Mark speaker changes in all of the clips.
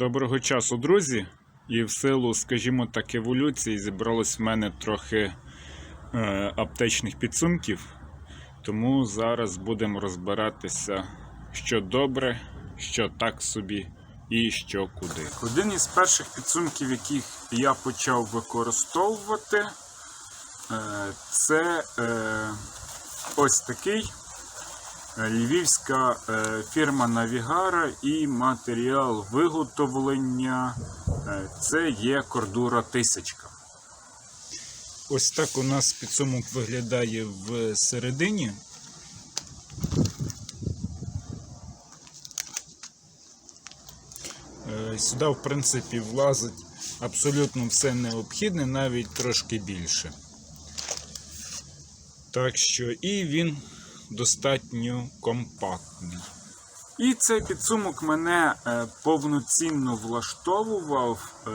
Speaker 1: Доброго часу, друзі! І в силу, скажімо так, еволюції зібралось в мене трохи е, аптечних підсумків. Тому зараз будемо розбиратися, що добре, що так собі і що куди. Один із перших підсумків, яких я почав використовувати, е, це е, ось такий. Львівська е, фірма Навігара і матеріал виготовлення е, це є кордура тисячка. Ось так у нас підсумок виглядає в середині. Е, Сюди, в принципі, влазить абсолютно все необхідне, навіть трошки більше. Так що і він достатньо компактний. І цей підсумок мене е, повноцінно влаштовував е,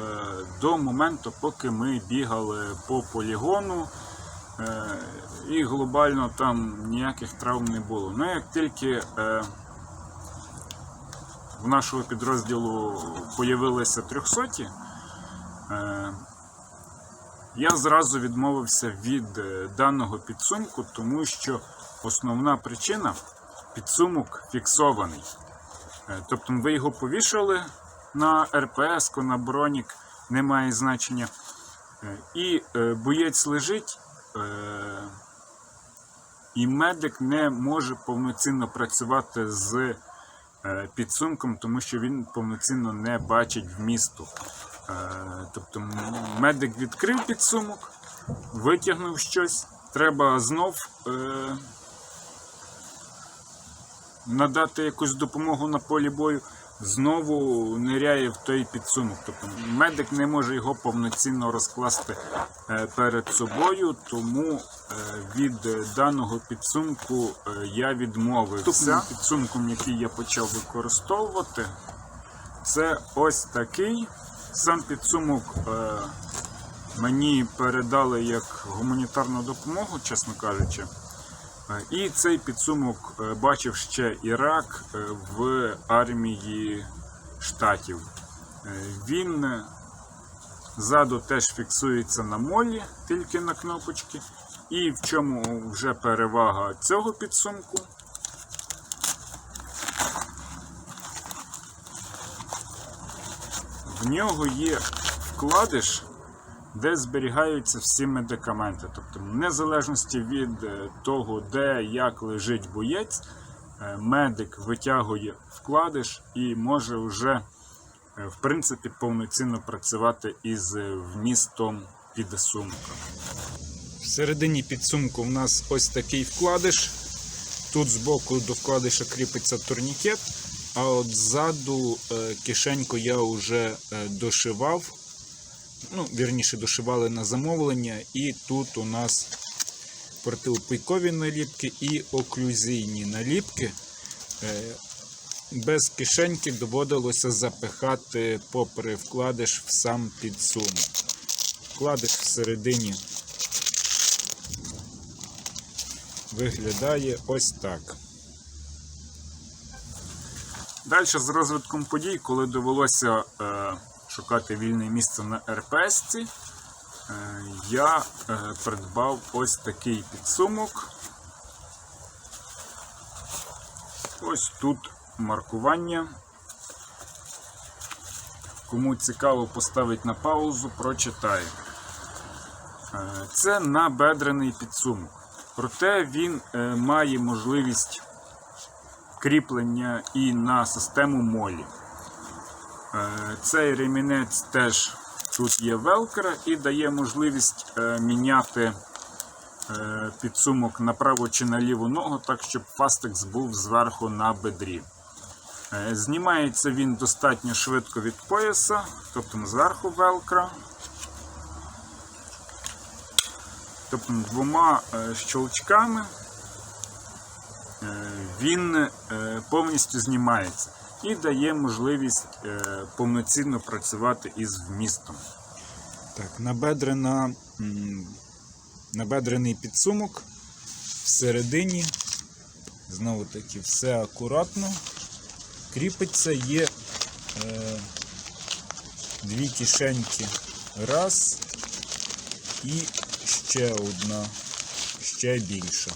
Speaker 1: до моменту, поки ми бігали по полігону, е, і глобально там ніяких травм не було. Ну, як тільки в нашого підрозділу появилися трьохсоті, я зразу відмовився від даного підсумку, тому що основна причина підсумок фіксований. Е, Тобто ви його повішали на РПС, на бронік, немає значення. Е, І е, боєць лежить, і медик не може повноцінно працювати з підсумком, тому що він повноцінно не бачить вмісту. Тобто медик відкрив підсумок, витягнув щось, треба знов надати якусь допомогу на полі бою, знову ниряє в той підсумок. Тобто медик не може його повноцінно розкласти е, перед собою, тому е, від даного підсумку е, я відмовився. Підсумком, який я почав використовувати, це ось такий. Сам підсумок мені передали як гуманітарну допомогу, чесно кажучи. І цей підсумок е, бачив ще Ірак е, в армії штатів. Е, Він ззаду теж фіксується на молі, тільки на кнопочки. І в чому вже перевага цього підсумку? В нього є вкладиш, де зберігаються всі медикаменти. Тобто, в незалежності від е, того, де як лежить боєць, е, медик витягує вкладиш і може вже е, в принципі повноцінно працювати із вмістом підсумка. Всередині підсумку в нас ось такий вкладиш. Тут збоку до вкладиша кріпиться турнікет, а от ззаду кишеньку я вже дошивав. Ну, вірніше, дошивали на замовлення, і тут у нас протиопийкові наліпки і оклюзійні наліпки. Е, Без кишеньки доводилося запихати попри вкладиш в сам підсумок. Вкладиш всередині виглядає ось так. Далі з розвитком подій, коли довелося е, шукати вільне місце на РПС, е, я е, придбав ось такий підсумок. Ось тут маркування. Кому цікаво поставить на паузу, прочитаю. Е, Це набедрений підсумок. Проте він має можливість кріплення і на систему молі. Е, Цей ремінець теж тут є велкра і дає можливість е, міняти е, підсумок направо чи на ліву ногу, так щоб фастекс був зверху на бедрі. Знімається він достатньо швидко від пояса, тобто зверху велкра. Тобто двома щелчками він повністю знімається і дає можливість е, повноцінно працювати із вмістом. Так, набедрена, набедрений підсумок всередині. Знову таки, все акуратно. Кріпиться, є е, дві кишеньки. Раз. І ще одна, ще більша.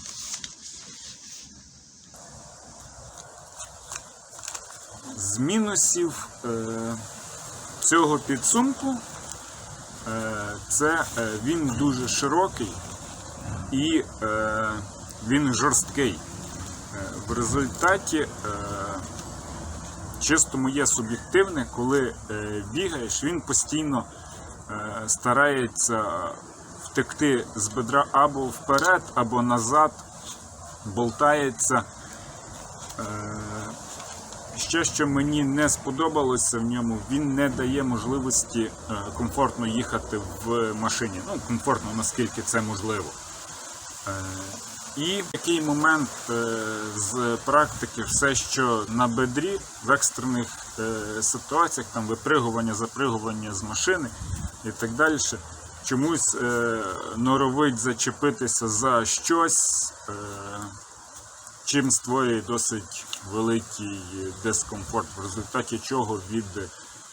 Speaker 1: З мінусів е, цього підсумку е, це е, він дуже широкий і він жорсткий. В результаті чисто моє суб'єктивне, коли бігаєш, він постійно старається втекти з бедра або вперед, або назад, болтається. Ще, що мені не сподобалося в ньому, він не дає можливості е, комфортно їхати в машині. Ну, комфортно, наскільки це можливо. Е, І такий момент е, з практики, все, що на бедрі в екстрених ситуаціях, там випригування, запригування з машини і так далі, чомусь норовить зачепитися за щось. Чим створює досить великий дискомфорт, в результаті чого від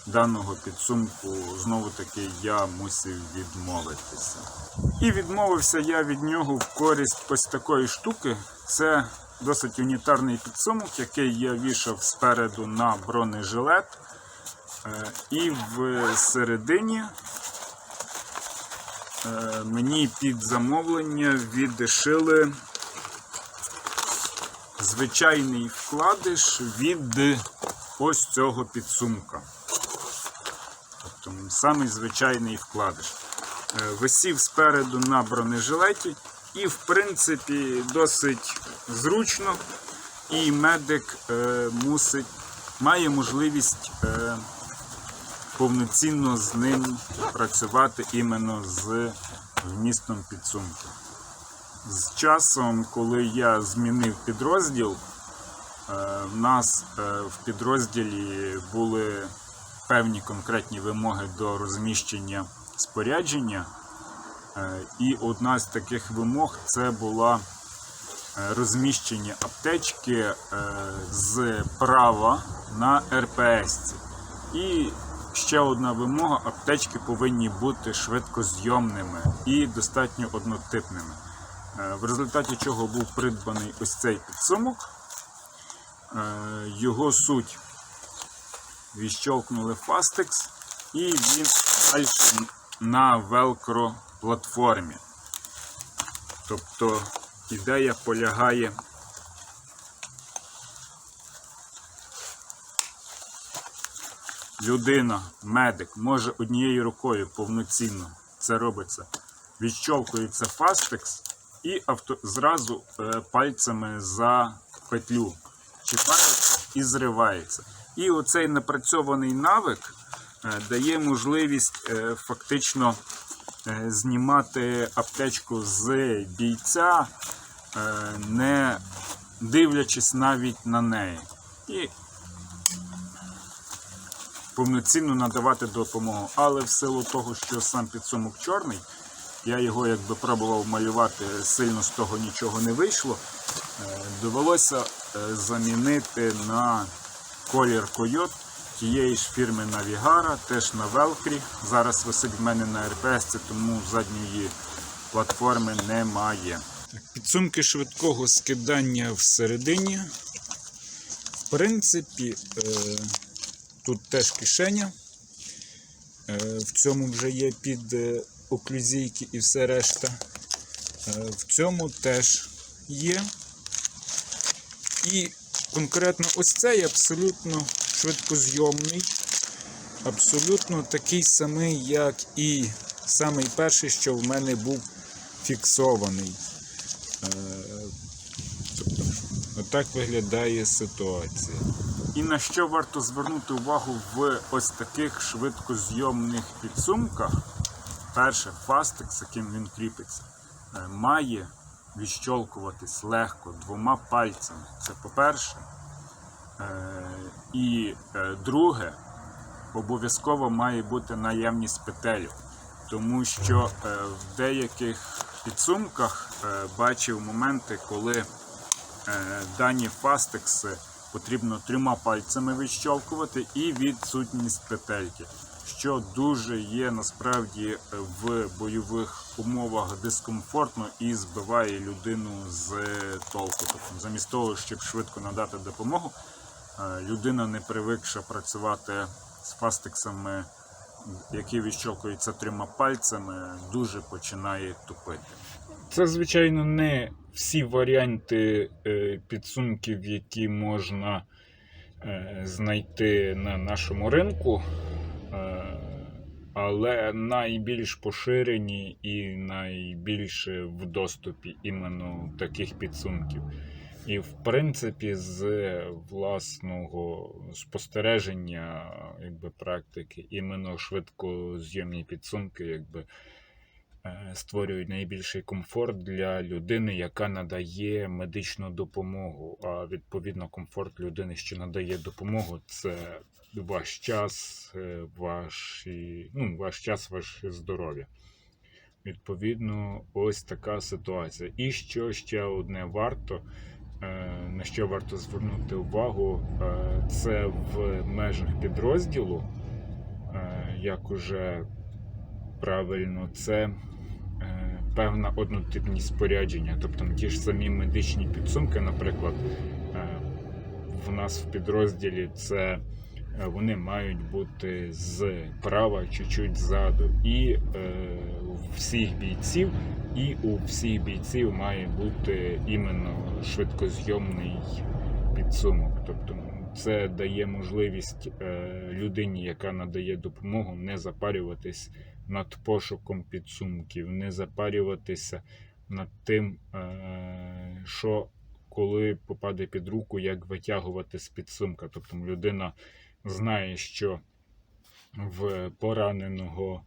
Speaker 1: даного підсумку знову таки я мусив відмовитися. І відмовився я від нього в користь ось такої штуки. Це досить унітарний підсумок, який я вішав спереду на бронежилет. Е, І в середині е, мені під замовлення відшили звичайний вкладиш від ось цього підсумка. Тобто самий звичайний вкладиш. Е, Висів спереду на бронежилеті і, в принципі, досить зручно. І медик е, мусить, має можливість е, повноцінно з ним працювати іменно з вмістом підсумку. З часом, коли я змінив підрозділ, е, в нас е, в підрозділі були певні конкретні вимоги до розміщення спорядження. Е, І одна з таких вимог це була розміщення аптечки з права на РПС. І ще одна вимога: аптечки повинні бути швидкозйомними і достатньо однотипними. Е, В результаті чого був придбаний ось цей підсумок. Е, Його суть відщолкнули Fastex і він далі на Velcro платформі. Тобто ідея полягає людина, медик, може однією рукою повноцінно це робиться. Відщолкується фастекс і авто, зразу е, пальцями за петлю чіпається і зривається. І оцей напрацьований навик е, дає можливість е, фактично знімати аптечку з бійця, не дивлячись навіть на неї. І повноцінно надавати допомогу. Але в силу того, що сам підсумок чорний, я його якби пробував малювати, сильно з того нічого не вийшло. Е, Довелося е, замінити на колір койот тієї ж фірми Navigara, теж на Велкрі. Зараз висить в мене на РПС, тому задньої платформи немає. Підсумки швидкого скидання всередині. В принципі, е, тут теж кишеня. В цьому вже є під оклюзійки і все решта. Е, В цьому теж є. І конкретно ось цей абсолютно швидкозйомний. Абсолютно такий самий, як і самий перший, що в мене був фіксований. Е, Тобто, отак виглядає ситуація. І на що варто звернути увагу в ось таких швидкозйомних підсумках? Перше, фастик, з яким він кріпиться, е, має відщолкуватись легко двома пальцями. Це по-перше. Е, І е, друге, обов'язково має бути наявність петель. Тому що в деяких підсумках бачив моменти, коли дані фастекси потрібно трьома пальцями відщолкувати і відсутність петельки. Що дуже є насправді е, в бойових умовах дискомфортно і збиває людину з толку. Тобто, замість того, щоб швидко надати допомогу, е, людина, не привикша працювати з фастексами, які відщолкуються трьома пальцями, дуже починає тупити. Це, звичайно, не всі варіанти е, підсумків, які можна е, знайти на нашому ринку, е, але найбільш поширені і найбільше в доступі іменно таких підсумків. І, в принципі, з власного спостереження якби, практики, іменно швидкозйомні підсумки, якби створюють найбільший комфорт для людини, яка надає медичну допомогу. А відповідно, комфорт людини, що надає допомогу, це ваш час, е, ваші, ну, ваш час, ваше здоров'я. Відповідно, ось така ситуація. І що ще одне варто, е, на що варто звернути увагу, е, це в межах підрозділу, е, як уже правильно, це е, певна однотипність спорядження. Тобто ті ж самі медичні підсумки, наприклад, е, в нас в підрозділі це е, вони мають бути зправа, чуть-чуть ззаду. І е, у всіх бійців, і у всіх бійців має бути іменно швидкозйомний підсумок. Тобто це дає можливість е, людині, яка надає допомогу, не запарюватись над пошуком підсумків, не запарюватися над тим, е, що коли попаде під руку, як витягувати з підсумка. Тобто людина знає, що в пораненого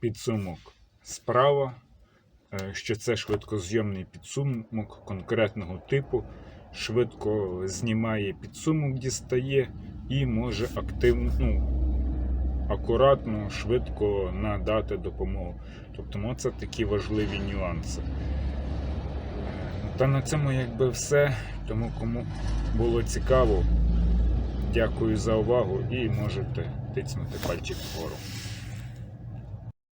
Speaker 1: підсумок справа, е, що це швидкозйомний підсумок конкретного типу, швидко знімає підсумок, дістає і може активно, ну, акуратно, швидко надати допомогу. Тобто, ну, це такі важливі нюанси. Та на цьому якби все. Тому кому було цікаво, дякую за увагу і можете тицнути пальчик вгору.